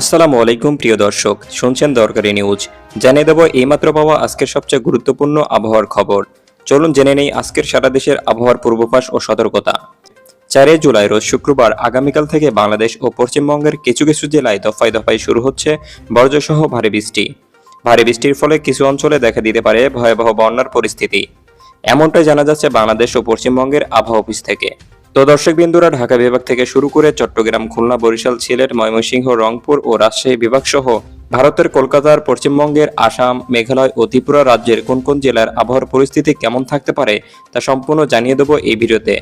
আসসালামু আলাইকুম, প্রিয় দর্শক। শুনছেন দরকারি নিউজ। জানিয়ে দেব, এইমাত্র পাওয়া আজকের সবচেয়ে গুরুত্বপূর্ণ আবহাওয়ার খবর। চলুন জেনে নেই আজকের সারা দেশের আবহাওয়ার পূর্বাভাস ও সতর্কতা। চারই জুলাই রোজ শুক্রবার আগামীকাল থেকে বাংলাদেশ ও পশ্চিমবঙ্গের কিছু কিছু জেলায় দফায় দফায় শুরু হচ্ছে বর্জ্যসহ ভারী বৃষ্টি। ভারী বৃষ্টির ফলে কিছু অঞ্চলে দেখা দিতে পারে ভয়াবহ বন্যার পরিস্থিতি। এমনটাই জানা যাচ্ছে বাংলাদেশ ও পশ্চিমবঙ্গের আবহাওয়া অফিস থেকে। তো দর্শকবিন্দুরা, ঢাকা বিভাগ থেকে শুরু করে চট্টগ্রাম, খুলনা, বরিশাল, সিলেট, ময়মনসিংহ, রংপুর ও রাজশাহী বিভাগ সহ ভারতের কলকাতার পশ্চিমবঙ্গের আসাম, মেঘালয় ও ত্রিপুরা রাজ্যের কোন কোন জেলার আবহাওয়ার পরিস্থিতি কেমন থাকতে পারে তা সম্পূর্ণ জানিয়ে দেবো এই ভিডিওতে।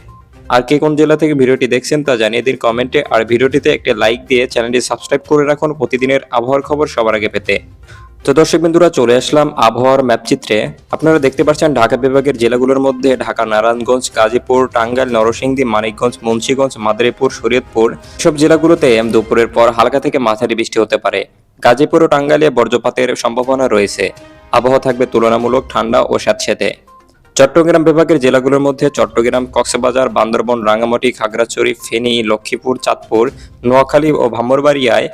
আর কে কোন জেলা থেকে ভিডিওটি দেখছেন তা জানিয়ে দিন কমেন্টে। আর ভিডিওটিতে একটি লাইক দিয়ে চ্যানেলটি সাবস্ক্রাইব করে রাখুন, প্রতিদিনের আবহাওয়ার খবর সবার আগে পেতে। তো দর্শক বিন্দুরা, চলে আসলাম আবহাওয়ার ম্যাপচিত্রে আপনারা দেখতে পাচ্ছেন ঢাকা বিভাগের জেলাগুলোর মধ্যে ঢাকা, নারায়ণগঞ্জ, গাজীপুর, টাঙ্গাইল, নরসিংদী, মানিকগঞ্জ, মুন্সিগঞ্জ, মাদারীপুর, শরীয়তপুর সব জেলাগুলোতে দুপুরের পর হালকা থেকে মাঝারি বৃষ্টি হতে পারে। গাজীপুর ও টাঙ্গাইলে বজ্রপাতের সম্ভাবনা রয়েছে। আবহাওয়া থাকবে তুলনামূলক ঠান্ডা ও স্যাঁতসেঁতে। চট্টগ্রাম বিভাগের জেলাগুলোর মধ্যে চট্টগ্রাম, কক্সবাজার, বান্দরবন, রাঙ্গামাটি, খাগড়াছড়ি, ফেনী, লক্ষ্মীপুর, চাঁদপুর, নোয়াখালী ও ভাম্বরবাড়িয়ায়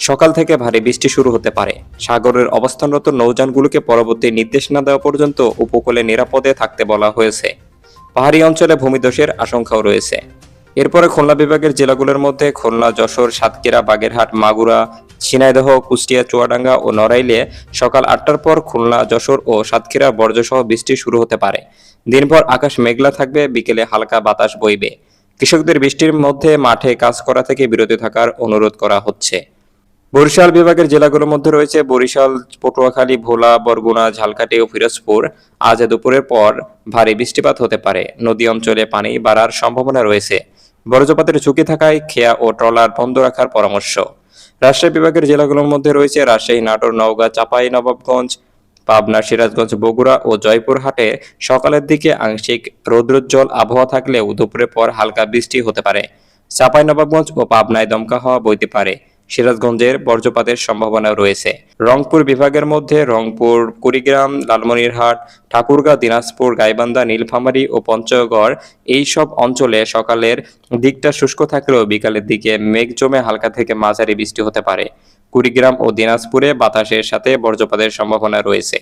সকাল থেকে ভারী বৃষ্টি শুরু হতে পারে। সাগরের অবস্থানরত নৌযানগুলোকে পরবর্তী নির্দেশ না দেওয়া পর্যন্ত উপকূলে নিরাপদে থাকতে বলা হয়েছে। পাহাড়ি অঞ্চলে ভূমিধসের আশঙ্কাও রয়েছে। এরপরে খুলনা বিভাগের জেলাগুলোর মধ্যে খুলনা, যশোর, সাতক্ষীরা, বাগেরহাট, মাগুরা, ঝিনাইদহ, কুষ্টিয়া, চুয়াডাঙ্গা ও নড়াইলে সকাল আটটার পর খুলনা, যশোর ও সাতক্ষীরা বর্জ্যসহ বৃষ্টি শুরু হতে পারে। দিনভর আকাশ মেঘলা থাকবে, বিকেলে হালকা বাতাস বইবে। কৃষকদের বৃষ্টির মধ্যে মাঠে কাজ করা থেকে বিরত থাকার অনুরোধ করা হচ্ছে। বরিশাল বিভাগের জেলাগুলোর মধ্যে রয়েছে বরিশাল, পটুয়াখালী, ভোলা, বরগুনা ঝালকাটি ও ফিরোজপুর। আজ দুপুরের পর ভারী বৃষ্টিপাত হতে পারে। নদী অঞ্চলে পানি বাড়ার সম্ভাবনা রয়েছে। বজ্রপাতের ঝুঁকি থাকায় খেয়া ও ট্রলার বন্ধ রাখার পরামর্শ। রাজশাহী বিভাগের জেলাগুলোর মধ্যে রয়েছে রাজশাহী, নাটোর, নওগাঁ, চাপাই, নবাবগঞ্জ, পাবনা, সিরাজগঞ্জ, বগুড়া ও জয়পুরহাটে সকালের দিকে আংশিক রৌদ্রোজ্জ্বল আবহাওয়া থাকলেও দুপুরের পর হালকা বৃষ্টি হতে পারে। চাপাই, নবাবগঞ্জ ও পাবনায় দমকা হওয়া বইতে পারে। সিরাজগঞ্জের বজ্রপাতের সম্ভাবনা রয়েছে। রংপুর বিভাগের মধ্যে রংপুর, কুড়িগ্রাম, লালমনিরহাট ঠাকুরগাঁও দিনাজপুর, গাইবান্ধা, নীলফামারী ও পঞ্চগড় এই সব অঞ্চলে সকালের দিকটা শুষ্ক থাকলেও বিকালের দিকে মেঘ জমে হালকা থেকে মাঝারি বৃষ্টি হতে পারে। কুড়িগ্রাম ও দিনাজপুরে বাতাসের সাথে বজ্রপাতের সম্ভাবনা রয়েছে।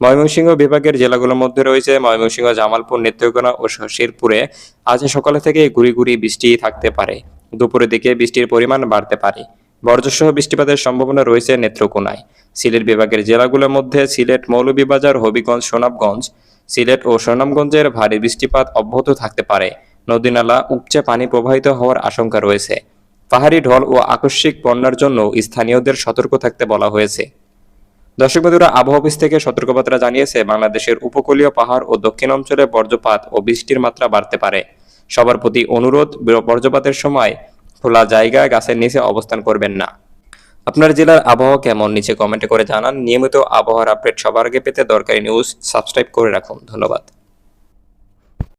ময়মনসিংহ বিভাগের জেলাগুলোর মধ্যে রয়েছে ময়মনসিংহ, জামালপুর, নেত্রকোনা ও শেরপুরে আজ সকালে থেকে গুড়ি গুড়ি বৃষ্টি থাকতে পারে। দুপুরের দিকে বৃষ্টির পরিমাণ বাড়তে পারে। বর্জ্যসহ বৃষ্টিপাতের সম্ভাবনা রয়েছে নেত্রকোনায়। সিলেট বিভাগের জেলাগুলোর মধ্যে সিলেট মৌলভীবাজার, হবিগঞ্জ সোনাবগঞ্জ সিলেট ও সুনামগঞ্জের ভারী বৃষ্টিপাত অব্যাহত থাকতে পারে। নদীনালা উপচে পানি প্রবাহিত হওয়ার আশঙ্কা রয়েছে। পাহাড়ি ঢল ও আকস্মিক বন্যার জন্য স্থানীয়দের সতর্ক থাকতে বলা হয়েছে। দর্শক বন্ধুরা, আবহাওয়া অফিস থেকে সতর্কবার্তা জানিয়েছে, বাংলাদেশের উপকূলীয় পাহাড় ও দক্ষিণ অঞ্চলে বজ্রপাত ও বৃষ্টির মাত্রা বাড়তে পারে। সবার প্রতি অনুরোধ বজ্রপাতের সময় খোলা জায়গায় গাছের নিচে অবস্থান করবেন না। আপনার জেলার আবহাওয়া কেমন? নিচে কমেন্টে করে জানান। নিয়মিত আবহাওয়ার আপডেট সবার আগে পেতে দরকারি নিউজ সাবস্ক্রাইব করে রাখুন। ধন্যবাদ।